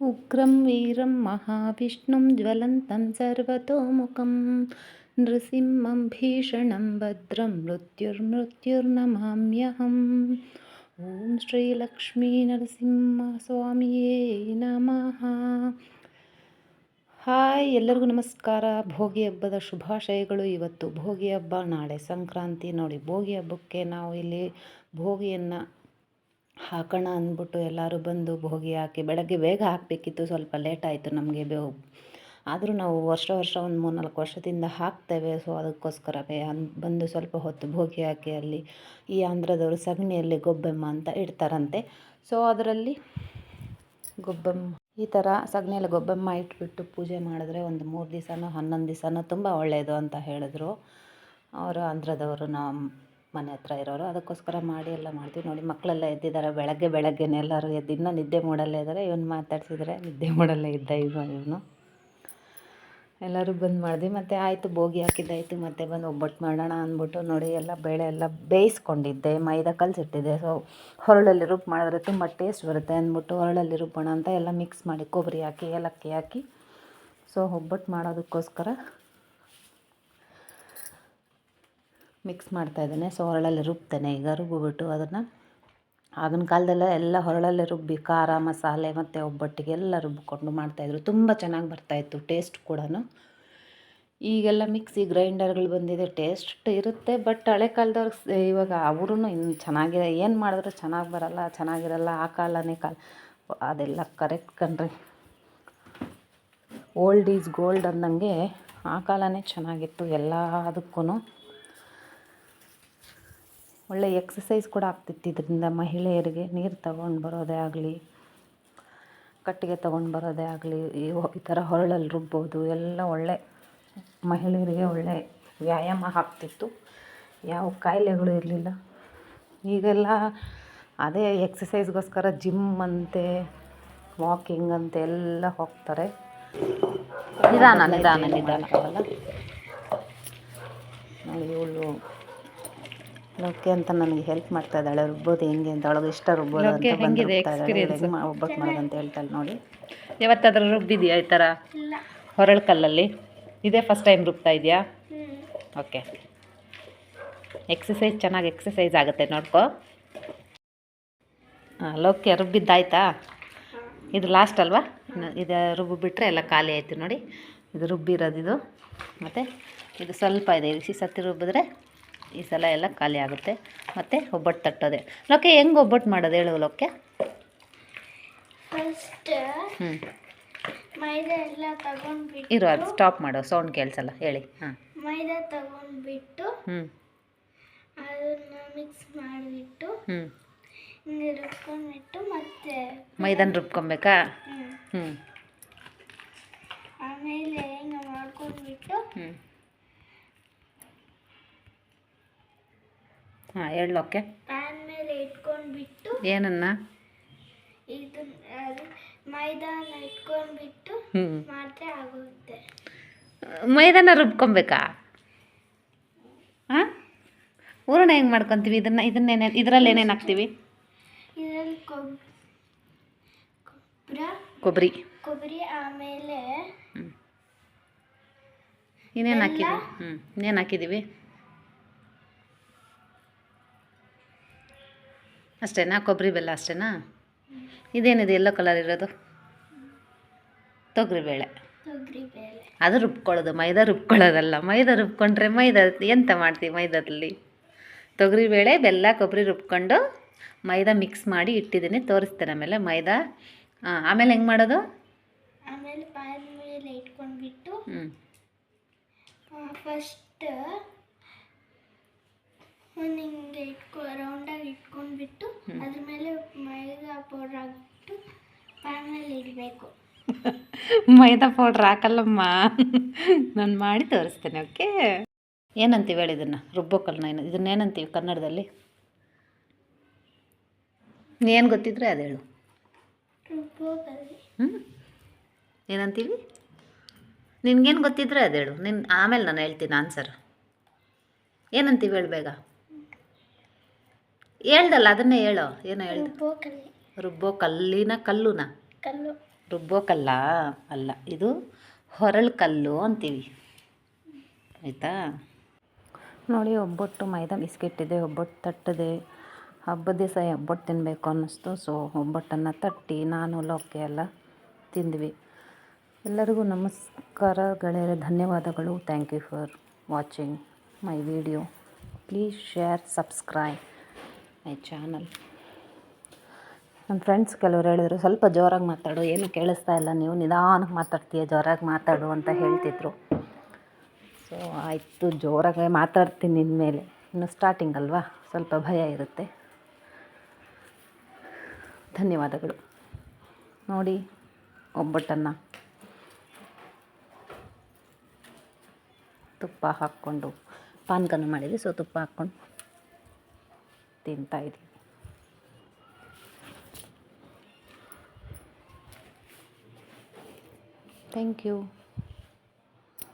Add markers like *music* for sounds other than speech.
उग्रं वीरं महाविष्णुं ज्वलन्तं सर्वतोमुखं नृसिंहं भीषणं भद्रं मृत्युर्मृत्युर्नमाम्यहम् ॐ ಶ್ರೀಲಕ್ಷ್ಮೀನರಸಿಂಹಸ್ವಾಮಿಯೇ ನಮಃ ಹಾಯ್ ಎಲ್ಲರಿಗೂ ನಮಸ್ಕಾರ ಭೋಗಿ ಹಬ್ಬದ ಶುಭಾಶಯಗಳು ಇವತ್ತು ಭೋಗಿ ಹಬ್ಬ ನಾಳೆ ಸಂಕ್ರಾಂತಿ ನೋಡಿ ಭೋಗಿ ಹಬ್ಬಕ್ಕೆ ನಾವು ಇಲ್ಲಿ ಭೋಗಿಯನ್ನು ಹಾಕೋಣ ಅಂದ್ಬಿಟ್ಟು ಎಲ್ಲರೂ ಬಂದು ಭೋಗಿ ಹಾಕಿ ಬೆಳಗ್ಗೆ ಬೇಗ ಹಾಕಬೇಕಿತ್ತು, ಸ್ವಲ್ಪ ಲೇಟ್ ಆಯಿತು ನಮಗೆ ಬೇ ಆದರೂ ನಾವು ವರ್ಷ ವರ್ಷ ಒಂದು ಮೂರು ನಾಲ್ಕು ವರ್ಷದಿಂದ ಹಾಕ್ತೇವೆ ಸೊ ಅದಕ್ಕೋಸ್ಕರವೇ ಅನ್ ಬಂದು ಸ್ವಲ್ಪ ಹೊತ್ತು ಭೋಗಿ ಹಾಕಿ ಅಲ್ಲಿ ಈ ಆಂಧ್ರದವರು ಸಗಣಿಯಲ್ಲಿ ಗೊಬ್ಬೆಮ್ಮ ಅಂತ ಇಡ್ತಾರಂತೆ. ಸೊ ಅದರಲ್ಲಿ ಗೊಬ್ಬೆಮ್ಮ, ಈ ಥರ ಸಗಣಿಯಲ್ಲಿ ಗೊಬ್ಬೆಮ್ಮ ಇಟ್ಬಿಟ್ಟು ಪೂಜೆ ಮಾಡಿದ್ರೆ ಒಂದು ಮೂರು ದಿವಸನೋ ಹನ್ನೊಂದು ದಿವಸನೋ ತುಂಬ ಒಳ್ಳೆಯದು ಅಂತ ಹೇಳಿದ್ರು. ಅವರು ಆಂಧ್ರದವರು ನಮ್ಮ ಮನೆ ಹತ್ರ ಇರೋರು, ಅದಕ್ಕೋಸ್ಕರ ಮಾಡಿ ಎಲ್ಲ ಮಾಡ್ತೀವಿ. ನೋಡಿ, ಮಕ್ಕಳೆಲ್ಲ ಎದ್ದಿದ್ದಾರೆ. ಬೆಳಗ್ಗೆ ಬೆಳಗ್ಗೆನೆ ಎಲ್ಲರೂ ಎದ್ದು ಇನ್ನೂ ನಿದ್ದೆ ಮೂಡಲ್ಲೇ ಇದ್ದಾರೆ. ಇವನು ಮಾತಾಡ್ಸಿದ್ರೆ ನಿದ್ದೆ ಮೂಡಲ್ಲೇ ಇದ್ದ ಈಗ ಇವನು. ಎಲ್ಲರೂ ಬಂದು ಮಾಡಿದ್ವಿ. ಮತ್ತು ಆಯಿತು ಬೋಗಿ ಹಾಕಿದ್ದಾಯಿತು. ಮತ್ತು ಬಂದು ಒಬ್ಬಟ್ಟು ಮಾಡೋಣ ಅಂದ್ಬಿಟ್ಟು ನೋಡಿ, ಎಲ್ಲ ಬೇಳೆ ಎಲ್ಲ ಬೇಯಿಸ್ಕೊಂಡಿದ್ದೆ. ಮೈದಾ ಕಲಸಿಟ್ಟಿದ್ದೆ ಸೊ ಹೊರಳಲ್ಲಿ ರುಬ್ಬು ಮಾಡಿದ್ರೆ ತುಂಬ ಟೇಸ್ಟ್ ಬರುತ್ತೆ ಅಂದ್ಬಿಟ್ಟು ಹೊರಳಲ್ಲಿ ರುಬ್ಬೋಣ ಅಂತ ಎಲ್ಲ ಮಿಕ್ಸ್ ಮಾಡಿ ಕೊಬ್ಬರಿ ಹಾಕಿ, ಏಲಕ್ಕಿ ಹಾಕಿ. ಸೊ ಒಬ್ಬಟ್ಟು ಮಾಡೋದಕ್ಕೋಸ್ಕರ ಮಿಕ್ಸ್ ಮಾಡ್ತಾಯಿದ್ದೇನೆ ಸೊ ಹೊರಳಲ್ಲಿ ರುಬ್ತೇನೆ. ಈಗ ರುಬ್ಬಿಬಿಟ್ಟು ಅದನ್ನು ಆಗಿನ ಕಾಲದಲ್ಲ ಎಲ್ಲ ಹೊರಳಲ್ಲೇ ರುಬ್ಬಿ ಖಾರ, ಮಸಾಲೆ ಮತ್ತು ಒಬ್ಬಟ್ಟಿಗೆ ಎಲ್ಲ ರುಬ್ಬಿಕೊಂಡು ಮಾಡ್ತಾಯಿದ್ರು ತುಂಬ ಚೆನ್ನಾಗಿ ಬರ್ತಾಯಿತ್ತು ಟೇಸ್ಟ್ ಕೂಡ ಈಗೆಲ್ಲ ಮಿಕ್ಸಿ ಗ್ರೈಂಡರ್ಗಳು ಬಂದಿದೆ. ಟೇಸ್ಟ್ ಇರುತ್ತೆ ಬಟ್ ಹಳೆ ಕಾಲದವ್ರಿಗೆ ಇವಾಗ ಅವರು ಇನ್ನು ಚೆನ್ನಾಗಿದೆ. ಏನು ಮಾಡಿದ್ರು ಚೆನ್ನಾಗಿ ಬರಲ್ಲ, ಚೆನ್ನಾಗಿರಲ್ಲ. ಆ ಕಾಲನೇ ಕಾಲ. ಅದೆಲ್ಲ ಕರೆಕ್ಟ್ ಕಣ್ರಿ. ಓಲ್ಡ್ ಈಸ್ ಗೋಲ್ಡ್ ಅಂದಂಗೆ ಆ ಕಾಲನೇ ಚೆನ್ನಾಗಿತ್ತು ಎಲ್ಲದಕ್ಕೂ ಒಳ್ಳೆ ಎಕ್ಸಸೈಸ್ ಕೂಡ ಆಗ್ತಿತ್ತು ಇದರಿಂದ ಮಹಿಳೆಯರಿಗೆ ನೀರು ತಗೊಂಡು ಬರೋದೇ ಆಗಲಿ ಕಟ್ಟಿಗೆ ತಗೊಂಡು ಬರೋದೇ ಆಗಲಿ ಈ ಥರ ಹೊರಳಲ್ಲಿ ರುಬ್ಬೋದು ಎಲ್ಲ ಒಳ್ಳೆ ಮಹಿಳೆಯರಿಗೆ ಒಳ್ಳೆ ವ್ಯಾಯಾಮ ಆಗ್ತಿತ್ತು. ಯಾವ ಕಾಯಿಲೆಗಳು ಇರಲಿಲ್ಲ. ಈಗೆಲ್ಲ ಅದೇ ಎಕ್ಸಸೈಸ್ಗೋಸ್ಕರ ಜಿಮ್ ಅಂತೆ ವಾಕಿಂಗ್ ಅಂತೆ ಎಲ್ಲ ಹೋಗ್ತಾರೆ. ನಿಧಾನ ನಿಧಾನ ನಿಧಾನ. ನೋಡಿ ಇವಳು ಲೋಕೆ ಅಂತ ನನಗೆ ಹೆಲ್ಪ್ ಮಾಡ್ತಾ ಇದ್ದಾಳೆ ರುಬ್ಬೋದು ಹೆಂಗೆ ಅಂತ ಅವಳಿಗೆ ಇಷ್ಟ ರುಬ್ಬೋದು ಅಂತ ಬಂದು ಇದ್ದಾಳೆ. ಒಬ್ಬಟ್ಟು ಮಾಡೋದು ಅಂತ ಹೇಳ್ತಾಳೆ ನೋಡಿ. ಯಾವತ್ತಾದ್ರೂ ರುಬ್ಬಿದೆಯಾ ಈ ಥರ ಹೊರಳು ಕಲ್ಲಲ್ಲಿ? ಇದೇ ಫಸ್ಟ್ ಟೈಮ್ ರುಬ್ತಾ ಇದೆಯಾ? ಓಕೆ ಎಕ್ಸಸೈಸ್ ಚೆನ್ನಾಗಿ ಎಕ್ಸಸೈಸ್ ಆಗುತ್ತೆ ನೋಡ್ಕೋ. ಹಾಂ ಲೋಕೆ ರುಬ್ಬಿದ್ದಾಯ್ತಾ? ಇದು ಲಾಸ್ಟ್ ಅಲ್ವಾ? ಇದು ರುಬ್ಬು ಬಿಟ್ಟರೆ ಎಲ್ಲ ಖಾಲಿ ಆಯಿತು ನೋಡಿ. ಇದು ರುಬ್ಬಿರೋದು ಇದು. ಮತ್ತು ಇದು ಸ್ವಲ್ಪ ಇದೆ ಇಳಿಸಿ ಸತ್ತಿ ರುಬ್ಬಿದ್ರೆ ಈ ಸಲ ಎಲ್ಲ ಖಾಲಿ ಆಗುತ್ತೆ. ಮತ್ತು ಒಬ್ಬಟ್ಟು ತಟ್ಟೋದೆ. ಲೋಕೆ ಹೆಂಗೆ ಒಬ್ಬಟ್ಟು ಮಾಡೋದು ಹೇಳು ಲೋಕೆ? ಹ್ಞೂ ಇರು ಅದು ಸ್ಟಾಪ್ ಮಾಡೋ ಸೌಂಡ್ ಕೇಳಿಸಲ್ಲ ಹೇಳಿ. ಹಾಂ. ಮೈದಾ ತಗೊಂಡ್ಬಿಟ್ಟು ಹ್ಞೂ ಅದನ್ನ ಮಿಕ್ಸ್ ಮಾಡಿಬಿಟ್ಟು ಹ್ಞೂ ಹಿಂಗೆ ರುಬ್ಕೊಂಡ್ಬಿಟ್ಟು ಮತ್ತೆ ಮೈದಾನ ರುಬ್ಕೊಬೇಕಾ. ಹ್ಞೂ ಆಮೇಲೆ ಹಿಂಗೆ ಮಾಡ್ಕೊಂಡ್ಬಿಟ್ಟು ಹ್ಞೂ ಹಾಂ ಎಳ್ಳೋಕೆ ಪ್ಯಾನ್ ಮೇಲೆ ಇಟ್ಕೊಂಡ್ಬಿಟ್ಟು ಏನನ್ನ? ಇದು ಮೈದಾನ ಇಟ್ಕೊಂಡ್ಬಿಟ್ಟು ಹ್ಞೂ ಆಗುತ್ತೆ. ಮೈದಾನ ರುಬ್ಕೊಬೇಕಾ? ಹಾಂ? ಹೂರಣ ಹೆಂಗೆ ಮಾಡ್ಕೊತೀವಿ? ಇದನ್ನು ಇದನ್ನೇನೆ ಇದರಲ್ಲಿ ಏನೇನು ಹಾಕ್ತೀವಿ? ಇದರಲ್ಲಿ ಕೊಬ್ ಗೊಬ್ಬರ ಕೊಬ್ಬರಿ ಕೊಬ್ಬರಿ ಆಮೇಲೆ ಇನ್ನೇನು ಹಾಕಿದ್ವಿ? ಹ್ಞೂ ಇನ್ನೇನು ಹಾಕಿದ್ದೀವಿ ಅಷ್ಟೇನಾ? ಕೊಬ್ಬರಿ ಬೆಲ್ಲ ಅಷ್ಟೇನಾ? ಇದೇನಿದೆ ಎಲ್ಲೋ ಕಲರ್ ಇರೋದು? ತೊಗರಿಬೇಳೆ. ಅದು ರುಬ್ಕೊಳ್ಳೋದು ಮೈದಾ ರುಬ್ಕೊಳ್ಳೋದಲ್ಲ. ಮೈದಾ ರುಬ್ಕೊಂಡ್ರೆ ಮೈದಾ ಎಂತ ಮಾಡ್ತೀವಿ ಮೈದಾದಲ್ಲಿ? ತೊಗರಿಬೇಳೆ ಬೆಲ್ಲ ಕೊಬ್ಬರಿ ರುಬ್ಕೊಂಡು ಮೈದಾ ಮಿಕ್ಸ್ ಮಾಡಿ ಇಟ್ಟಿದ್ದೀನಿ ತೋರಿಸ್ತೇನೆ ಆಮೇಲೆ ಮೈದಾ. ಹಾಂ ಆಮೇಲೆ ಹೆಂಗೆ ಮಾಡೋದು? ಆಮೇಲೆ ಮೇಲೆ ಇಟ್ಕೊಂಡ್ಬಿಟ್ಟು ಫಸ್ಟ್ ಹಿಂಗೆ ಇಟ್ಕೊಂಡ್ಬಿಟ್ಟು ಅದ್ರ ಮೇಲೆ ಮೈದಾ ಪೌಡ್ರ್ ಹಾಕ್ಬಿಟ್ಟು ಪ್ಯಾನಲ್ಲಿ ಇಡಬೇಕು. *laughs* ಮೈದಾ ಪೌಡ್ರ್ ಹಾಕಲ್ಲಮ್ಮ. *laughs* ನಾನು ಮಾಡಿ ತೋರಿಸ್ತೇನೆ ಓಕೆ ಏನಂತೀವಿ ಹೇಳಿ ಇದನ್ನು? ರುಬ್ಬೋಕಲ್ನ ಏನು? ಇದನ್ನೇನಂತೀವಿ ಕನ್ನಡದಲ್ಲಿ? ಏನು ಗೊತ್ತಿದ್ರೆ ಅದು ಹೇಳು. ಹ್ಞೂ ಏನಂತೀವಿ? ನಿನ್ಗೇನು ಗೊತ್ತಿದ್ರೆ ಅದು ಹೇಳು. ನಿನ್ನ ಆಮೇಲೆ ನಾನು ಹೇಳ್ತೀನಿ ಆನ್ಸರ್ ಏನಂತೀವಿ ಹೇಳು ಬೇಗ. ಹೇಳ್ದಲ್ಲ ಅದನ್ನೇ ಹೇಳೋ. ಏನೋ ಹೇಳ್ದು? ರುಬ್ಬೋ ಕಲ್ಲಿನ ಕಲ್ಲುನ? ಕಲ್ಲು. ರುಬ್ಬೋ ಕಲ್ಲ ಅಲ್ಲ ಇದು ಹೊರಳು ಕಲ್ಲು ಅಂತೀವಿ. ಆಯಿತಾ? ನೋಡಿ ಒಬ್ಬಟ್ಟು ಮೈದಾ ಬಿಸ್ಕೆಟ್ ಇದೆ ಒಬ್ಬಟ್ಟು ತಟ್ಟದೆ. ಹಬ್ಬದ ದಿವಸ ಒಬ್ಬಟ್ಟು ತಿನ್ನಬೇಕು ಅನ್ನಿಸ್ತು. ಸೊ ಒಬ್ಬಟ್ಟನ್ನು ತಟ್ಟಿ ನಾನು ಲೋಕೆ ಎಲ್ಲ ತಿಂದ್ವಿ. ಎಲ್ಲರಿಗೂ ನಮಸ್ಕಾರ ಗೆಳೆಯರೆ ಧನ್ಯವಾದಗಳು. Thank you for watching my video please share subscribe my channel ನನ್ನ ಫ್ರೆಂಡ್ಸ್ ಕೆಲವರು ಹೇಳಿದರು, ಸ್ವಲ್ಪ ಜೋರಾಗಿ ಮಾತಾಡು, ಏನು ಕೇಳಿಸ್ತಾ ಇಲ್ಲ, ನೀವು ನಿಧಾನಕ್ಕೆ ಮಾತಾಡ್ತೀಯ, ಜೋರಾಗಿ ಮಾತಾಡು ಅಂತ ಹೇಳ್ತಿದ್ರು. ಸೊ ಆಯಿತು, ಜೋರಾಗಿ ಮಾತಾಡ್ತೀನಿ ಇನ್ಮೇಲೆ ಇನ್ನು ಸ್ಟಾರ್ಟಿಂಗ್ ಅಲ್ವಾ? ಸ್ವಲ್ಪ ಭಯ ಇರುತ್ತೆ. ಧನ್ಯವಾದಗಳು. ನೋಡಿ, ಒಬ್ಬಟ್ಟನ್ನು ತುಪ್ಪ ಹಾಕ್ಕೊಂಡು, ಪಾನ್ಕನ್ನು ಮಾಡಿದ್ವಿ ಸೊ ತುಪ್ಪ ಹಾಕ್ಕೊಂಡು. ತಿಂತಾಯಿದ್ದೀವಿ ಥ್ಯಾಂಕ್ ಯು